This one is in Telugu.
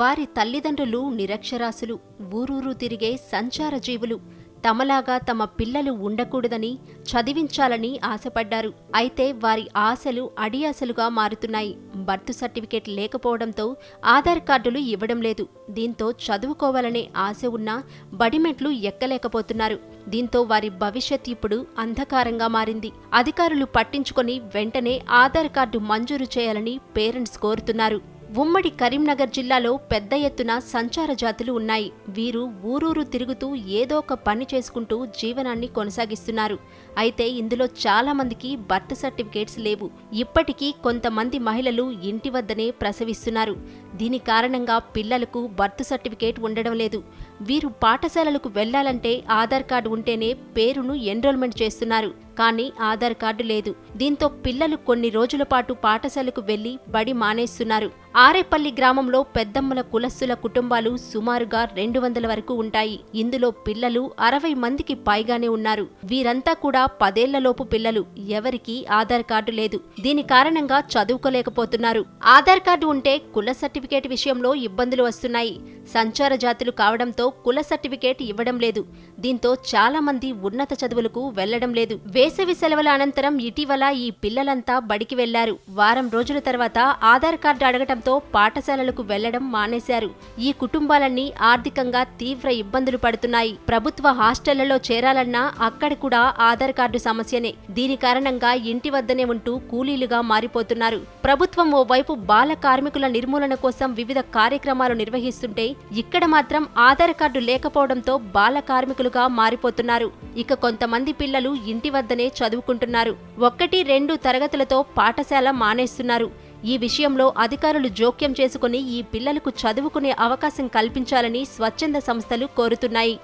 వారి తల్లిదండ్రులు నిరక్షరాస్యులు ఊరూరు తిరిగే సంచార జీవులు. తమలాగా తమ పిల్లలు ఉండకూడదని చదివించాలని ఆశపడ్డారు. అయితే వారి ఆశలు అడియాశలుగా మారుతున్నాయి. బర్త్ సర్టిఫికేట్ లేకపోవడంతో ఆధార్ కార్డులు ఇవ్వడం లేదు. దీంతో చదువుకోవాలనే ఆశ ఉన్నా బడిమెట్లు ఎక్కలేకపోతున్నారు. దీంతో వారి భవిష్యత్ ఇప్పుడు అంధకారంగా మారింది. అధికారులు పట్టించుకొని వెంటనే ఆధార్ కార్డు మంజూరు చేయాలని పేరెంట్స్ కోరుతున్నారు. ఉమ్మడి కరీంనగర్ జిల్లాలో పెద్ద ఎత్తున సంచార జాతులు ఉన్నాయి. వీరు ఊరూరు తిరుగుతూ ఏదో ఒక పని చేసుకుంటూ జీవనాన్ని కొనసాగిస్తున్నారు. అయితే ఇందులో చాలా మందికి బర్త్ సర్టిఫికేట్స్ లేవు. ఇప్పటికీ కొంతమంది మహిళలు ఇంటి వద్దనే ప్రసవిస్తున్నారు. దీని కారణంగా పిల్లలకు బర్త్ సర్టిఫికేట్ ఉండడం లేదు. వీరు పాఠశాలలకు వెళ్ళాలంటే ఆధార్ కార్డు ఉంటేనే పేరును ఎన్రోల్మెంట్ చేస్తున్నారు. కానీ ఆధార్ కార్డు లేదు. దీంతో పిల్లలు కొన్ని రోజుల పాటు పాఠశాలకు వెళ్ళి బడి మానేస్తున్నారు. ఆరేపల్లి గ్రామంలో పెద్దమ్మల కులస్సుల కుటుంబాలు సుమారుగా రెండు వందల వరకు ఉంటాయి. ఇందులో పిల్లలు అరవై మందికి పైగానే ఉన్నారు. వీరంతా కూడా పదేళ్ళలోపు పిల్లలు. ఎవరికీ ఆధార్ కార్డు లేదు. దీని కారణంగా చదువుకోలేకపోతున్నారు. ఆధార్ కార్డు ఉంటే కుల సర్టిఫికేట్ విషయంలో ఇబ్బందులు వస్తున్నాయి. సంచార జాతులు కావడంతో కుల సర్టిఫికేట్ ఇవ్వడం లేదు. దీంతో చాలా మంది ఉన్నత చదువులకు వెళ్ళడం లేదు. వేసవి సెలవుల అనంతరం ఇటీవల ఈ పిల్లలంతా బడికి వెళ్ళారు. వారం రోజుల తర్వాత ఆధార్ కార్డు అడగటం అడగటంతో పాఠశాలలకు వెళ్ళడం మానేశారు. ఈ కుటుంబాలన్నీ ఆర్థికంగా తీవ్ర ఇబ్బందులు పడుతున్నాయి. ప్రభుత్వ హాస్టళ్ళలో చేరాలన్నా అక్కడ కూడా ఆధార్ కార్డు సమస్యనే. దీని కారణంగా ఇంటి వద్దనే ఉంటూ కూలీలుగా మారిపోతున్నారు. ప్రభుత్వం ఓవైపు బాల కార్మికుల నిర్మూలన కోసం వివిధ కార్యక్రమాలు నిర్వహిస్తుంటే ఇక్కడ మాత్రం ఆధార్ కార్డు లేకపోవడంతో బాల కార్మికులుగా మారిపోతున్నారు. ఇక కొంతమంది పిల్లలు ఇంటి వద్దనే చదువుకుంటున్నారు. ఒక్కటి రెండు తరగతులతో పాఠశాల మానేస్తున్నారు. ఈ విషయంలో అధికారులు జోక్యం చేసుకుని ఈ పిల్లలకు చదువుకునే అవకాశం కల్పించాలని స్వచ్ఛంద సంస్థలు కోరుతున్నాయి.